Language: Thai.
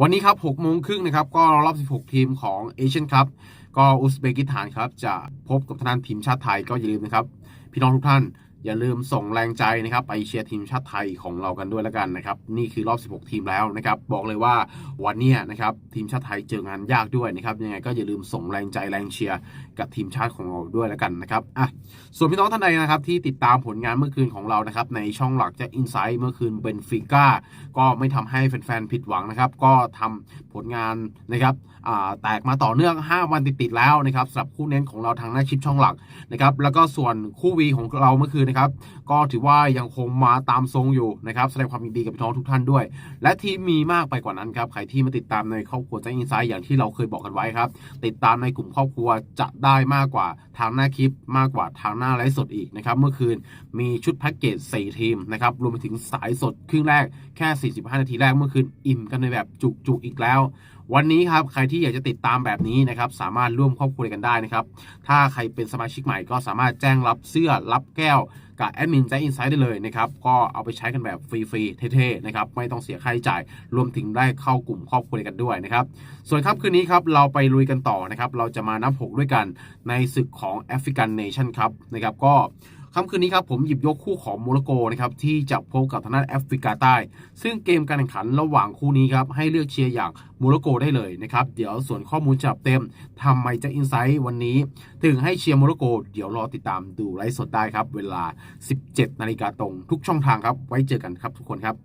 วันนี้ครับ6โมงครึ่งนะครับ ก็รอบ 16 ทีมของเอเชียนครับก็อุซเบกิสถานครับ จะพบกับทางด้านทีมชาติไทยก็อย่าลืมนะครับ พี่น้องทุกท่าน อย่าลืมส่งแรงใจนะครับไปเชียร์ทีมชาติไทยของเรากันด้วยแล้วกันนะครับ นี่คือรอบ 16 ทีมแล้วนะครับ บอกเลยว่าวันนี้นะครับทีมชาติไทยเจองานยากด้วยนะครับ ยังไงก็อย่าลืมส่งแรงใจแรงเชียร์กับทีมชาติของเราด้วยแล้วกันนะครับอะส่วนพี่น้องท่านใดนะครับ ที่ติดตามผลงานเมื่อคืนของเรานะครับ ในช่องหลักจะอินไซต์เมื่อคืนเบนฟิก้าก็ไม่ทำให้แฟนๆผิดหวังนะครับ ก็ทำผลงานนะครับแตกมาต่อเนื่อง 5 วันติดๆแล้วนะครับสำหรับคู่เน้นของเราทางหน้าชิปช่องหลักนะครับแล้วก็ส่วนคู่วีของเราเมื่อคืนนะครับ ก็ถือว่ายังคงมาตามทรงอยู่นะครับ แสดงความยินดีกับพี่น้องทุกท่านด้วย และที่มีมากไปกว่านั้นครับ ใครที่มาติดตามในครอบครัวใจอินไซต์อย่างที่เราเคยบอกกันไว้ครับ ติดตามในกลุ่มครอบครัวจะได้มากกว่าทางหน้าคลิป มากกว่าทางหน้าไลฟ์สดอีกนะครับ เมื่อคืนมีชุดแพ็กเกจ4ทีมนะครับ รวมไปถึงสายสดครึ่งแรกแค่ 45 นาทีแรกเมื่อคืนอิ่มกันในแบบจุกๆอีกแล้ววันนี้ครับใครที่อยากจะติดตามแบบนี้นะครับสามารถร่วมครอบครัวกันได้นะครับ ถ้าใครเป็นสมาชิกใหม่ก็สามารถแจ้งรับเสื้อรับแก้ว กับแอดมินใจอินไซด์ได้เลยนะครับ ก็เอาไปใช้กันแบบฟรีๆ เท่ๆ นะครับ ไม่ต้องเสียค่าใช้จ่าย รวมถึงได้เข้ากลุ่มครอบครัวกันด้วยนะครับ ส่วนครับคืนนี้ครับ เราไปลุยกันต่อนะครับ เราจะมานับหกด้วยกันในศึกของแอฟริกันเนชั่นครับนะครับก็ ค่ำคืนนี้ครับผมหยิบยกคู่ของโมร็อกโกนะครับที่จะพบกับทางด้านแอฟริกาใต้ ซึ่งเกมการแข่งขันระหว่างคู่นี้ครับให้เลือกเชียร์อย่างโมร็อกโกได้เลยนะครับเดี๋ยวส่วนข้อมูลจับเต็มทำไมจะอินไซต์วันนี้ ถึงให้เชียร์โมร็อกโก เดี๋ยวรอติดตามดูไลฟ์สดได้ครับ เวลา 17 นาฬิกาตรงทุกช่องทางครับ ไว้เจอกันครับทุกคนครับ